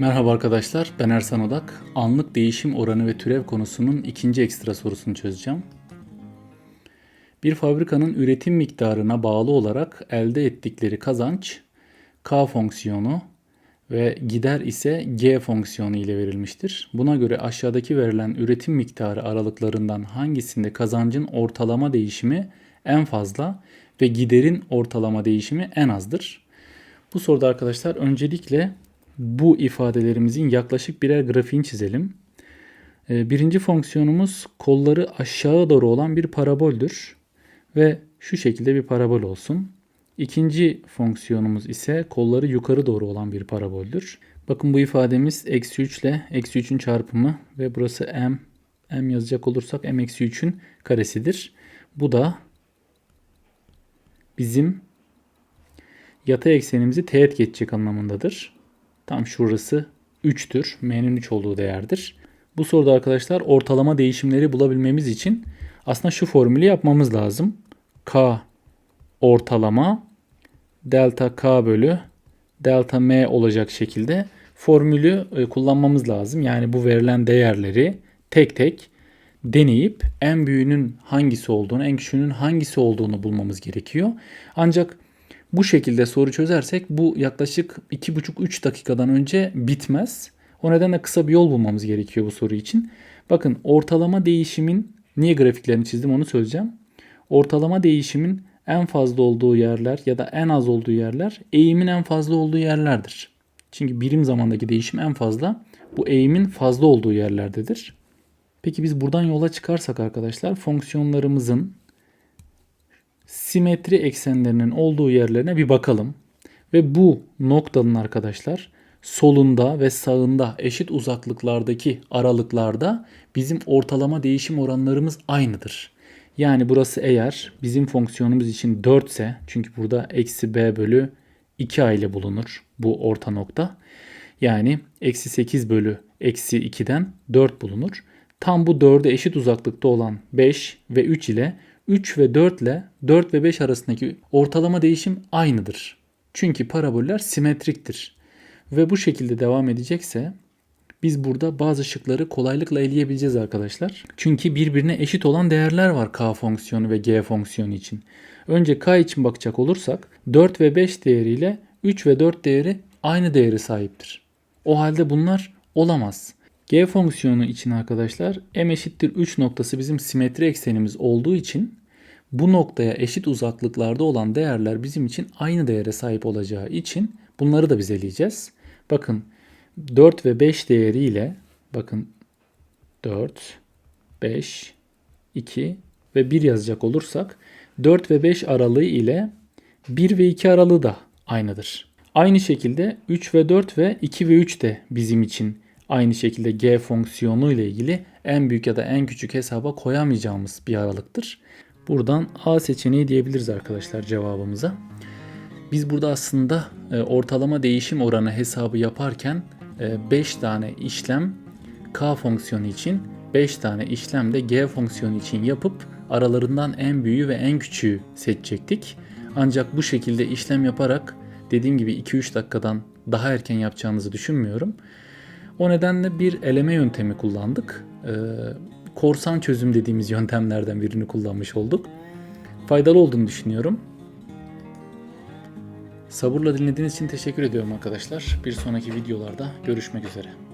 Merhaba arkadaşlar, ben Ersan Odak. Anlık değişim oranı ve türev konusunun ikinci ekstra sorusunu çözeceğim. Bir fabrikanın üretim miktarına bağlı olarak elde ettikleri kazanç K fonksiyonu ve gider ise G fonksiyonu ile verilmiştir. Buna göre aşağıdaki verilen üretim miktarı aralıklarından hangisinde kazancın ortalama değişimi en fazla ve giderin ortalama değişimi en azdır? Bu soruda arkadaşlar öncelikle bu ifadelerimizin yaklaşık birer grafiğini çizelim. Ee, Birinci fonksiyonumuz kolları aşağı doğru olan bir paraboldür ve şu şekilde bir parabol olsun. İkinci fonksiyonumuz ise kolları yukarı doğru olan bir paraboldür. Bakın bu ifademiz eksi 3 ile eksi 3'ün çarpımı ve burası m. m yazacak olursak m eksi 3'ün karesidir. Bu da bizim yatay eksenimizi teğet geçecek anlamındadır. Tam şurası 3'tür. M'nin 3 olduğu değerdir. Bu soruda arkadaşlar ortalama değişimleri bulabilmemiz için aslında şu formülü yapmamız lazım. K ortalama delta K bölü delta M olacak şekilde formülü e, kullanmamız lazım. Yani bu verilen değerleri tek tek deneyip en büyüğünün hangisi olduğunu, en küçüğünün hangisi olduğunu bulmamız gerekiyor. Ancak bu şekilde soru çözersek bu yaklaşık 2,5-3 dakikadan önce bitmez. O nedenle kısa bir yol bulmamız gerekiyor bu soru için. Bakın ortalama değişimin niye grafiklerini çizdim onu söyleyeceğim. Ortalama değişimin en fazla olduğu yerler ya da en az olduğu yerler eğimin en fazla olduğu yerlerdir. Çünkü birim zamandaki değişim en fazla bu eğimin fazla olduğu yerlerdedir. Peki biz buradan yola çıkarsak arkadaşlar fonksiyonlarımızın simetri eksenlerinin olduğu yerlerine bir bakalım. Ve bu noktanın arkadaşlar solunda ve sağında eşit uzaklıklardaki aralıklarda bizim ortalama değişim oranlarımız aynıdır. Yani burası eğer bizim fonksiyonumuz için 4 ise çünkü burada eksi b bölü 2a ile bulunur bu orta nokta. Yani eksi 8 bölü eksi 2'den 4 bulunur. Tam bu 4'e eşit uzaklıkta olan 5 ve 3 ile 3 ve 4 ile 4 ve 5 arasındaki ortalama değişim aynıdır. Çünkü paraboller simetriktir. Ve bu şekilde devam edecekse biz burada bazı şıkları kolaylıkla eleyebileceğiz arkadaşlar. Çünkü birbirine eşit olan değerler var k fonksiyonu ve g fonksiyonu için. Önce k için bakacak olursak 4 ve 5 değeriyle 3 ve 4 değeri aynı değeri sahiptir. O halde bunlar olamaz. G fonksiyonu için arkadaşlar m eşittir 3 noktası bizim simetri eksenimiz olduğu için bu noktaya eşit uzaklıklarda olan değerler bizim için aynı değere sahip olacağı için bunları da biz eleyeceğiz. Bakın 4 ve 5 değeriyle bakın 4, 5, 2 ve 1 yazacak olursak 4 ve 5 aralığı ile 1 ve 2 aralığı da aynıdır. Aynı şekilde 3 ve 4 ve 2 ve 3 de bizim için aynı şekilde g fonksiyonu ile ilgili en büyük ya da en küçük hesaba koyamayacağımız bir aralıktır. Buradan A seçeneği diyebiliriz arkadaşlar cevabımıza. Biz burada aslında e, ortalama değişim oranı hesabı yaparken 5 tane işlem K fonksiyonu için 5 tane işlem de G fonksiyonu için yapıp aralarından en büyüğü ve en küçüğü seçecektik. Ancak bu şekilde işlem yaparak dediğim gibi 2-3 dakikadan daha erken yapacağınızı düşünmüyorum. O nedenle bir eleme yöntemi kullandık. Ee, korsan çözüm dediğimiz yöntemlerden birini kullanmış olduk. Faydalı olduğunu düşünüyorum. Sabırla dinlediğiniz için teşekkür ediyorum arkadaşlar. Bir sonraki videolarda görüşmek üzere.